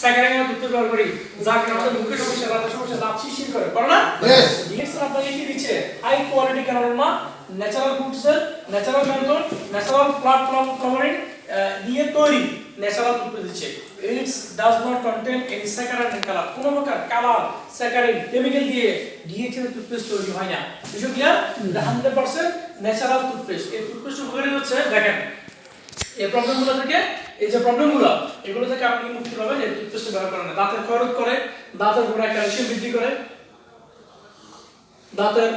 স্যাকারিং এর টুথপেস্ট করি। যার কারণে আমাদের মুখের সমস্যা দাঁতের সমস্যা দাঁত শিরশির করে। করে না. ডিএক্সএল আপনাকে কি দিচ্ছে। High quality canola natural ফুডসেল natural menthol natural plant flavouring দিয়ে তৈরি ন্যাচারাল টুথপেস্ট দিচ্ছে। Its does not contain any saccharide and colour কোনো প্রকার কালার স্যাকারাইড কেমিক্যাল দিয়ে ডিএক্সএল টুথপেস্ট তৈরি হয় না। বিষয় clear hundred percent natural toothpaste এই টুথপেস্ট উপকারী হচ্ছে দেখেন এই প্রবলেমগুলো থেকে এই যে প্রবলেমগুলো এগুলো থেকে আপনি মুক্তি পাবেন এই টুথপেস্ট ব্যবহার করেন দাঁতের ক্ষয়রোধ করে দাঁতের গোড়ায় ক্যালসিয়াম বৃদ্ধি করে দাঁতের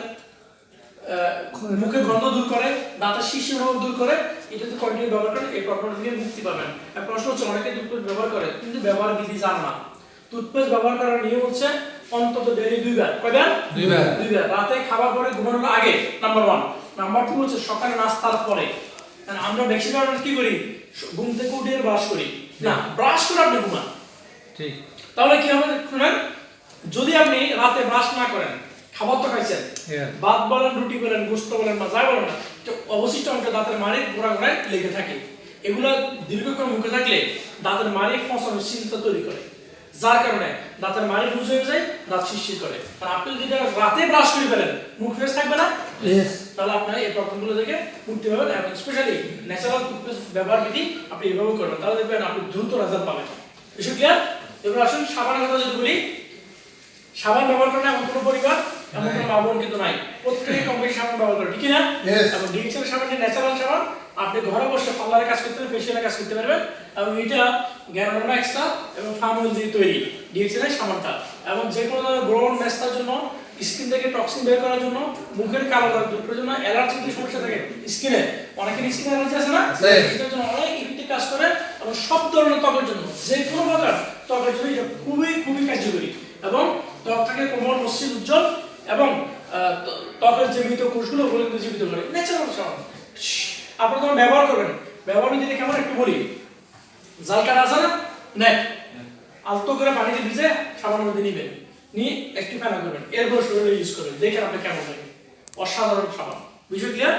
মুখে গন্ধ দূর করে দাঁতের শিশির রোগ দূর করে এটা যদি কন্টিনিউ ব্যবহার করেন এই প্রবলেম থেকে মুক্তি পাবেন। প্রশ্ন হচ্ছে অনেকে টুথপেস্ট ব্যবহার করে কিন্তু ব্যবহার বিধি জানে না। টুথপেস্ট ব্যবহার করার নিয়ম হচ্ছে অন্তত ডেলি দুইবার। কয়বার? দুইবার। দুইবার। রাতে খাবার পরে ঘুমানোর আগে নাম্বার ওয়ান নাম্বার টু হচ্ছে সকালে নাস্তার পরে। কারণ আমরা ম্যাক্সিমাম কি করি? ঘুম থেকে উঠে ব্রাশ করি। না ব্রাশ করে আপনি ঘুমান। ঠিক। তাহলে কি হবে শুনেন? যদি আপনি রাতে ব্রাশ না করেন খাবার তো খাইছেন Yeah. ভাত বলেন রুটি বলেন গোস্ত বলেন বা যাই বলেন না অবশিষ্ট অংশ দাঁতের মাড়ি গোড়া গোড়ায় লেগে থাকে। এগুলো দীর্ঘক্ষণ মুখে থাকলে দাঁতের মাড়ি ফসলের শীলতা তৈরি করে। যার কারণে দাঁতের মাড়ি বুঝ হয়ে যায় দাঁত শিরশির করে। আর আপনি যদি রাতে ব্রাশ করে ফেলেন মুখ ফ্রেশ থাকবে না? তাহলে আপনার এই প্রবলেমগুলো থেকে মুক্তি পাবেন এবং স্পেশালি ন্যাচারাল টুথপেস্ট ব্যবহার বিধি আপনি এভাবে করবেন। তাহলে দেখবেন আপনি দ্রুত রেজাল্ট পাবেন। এসব ক্লিয়ার এবার আসুন সাবানের কথা যদি বলি। সাবান ব্যবহার করেন এমন কোনো পরিবার এমন কোনো মা বোন কিন্তু নাই। প্রত্যেকে কম বেশি সাবান ব্যবহার করে ঠিক না এবং ডিজিটাল সাবান আপনি ঘরে বসে পার্লারে কাজ করতে পারবেন ফেশিয়ালে কাজ করতে পারবেন এবং এটা গ্যানোডার্মা এক্সট্রা এবং ফার্ম অয়েল দিয়ে তৈরি ডিএক্সএল এর সাবানটা এবং যে কোনো ধরনের ব্রণ মেস্তার জন্য স্কিন থেকে টক্সিন বের করার জন্য মুখের কালো দাগ দূর করার জন্য অ্যালার্জি যদি সমস্যা থাকে স্কিনে অনেকের স্কিন অ্যালার্জি আছে না। এটার জন্য অনেক ইফেক্টিভ কাজ করে এবং সব ধরনের ত্বকের জন্য যে কোনো প্রকার ত্বকের জন্য এটা খুবই খুবই কার্যকরী এবং ত্বক থেকে কোমল মসৃণ উজ্জ্বল এবং ত্বকের জীবিত কোষগুলো ওগুলো জীবিত করে ন্যাচারাল সাবান আপনারা যখন ব্যবহার করবেন। ব্যবহার যদি কেমন একটু বলি। জাল কাটা আছে না? নেট আলতো করে পানিতে ভিজে সাবানের মধ্যে নিবেন। নিয়ে একটু ফেনা করবেন। এরপর শরীরে ইউজ করবেন। দেখেন আপনি কেমন লাগে। অসাধারণ সাবান। বিষয় ক্লিয়ার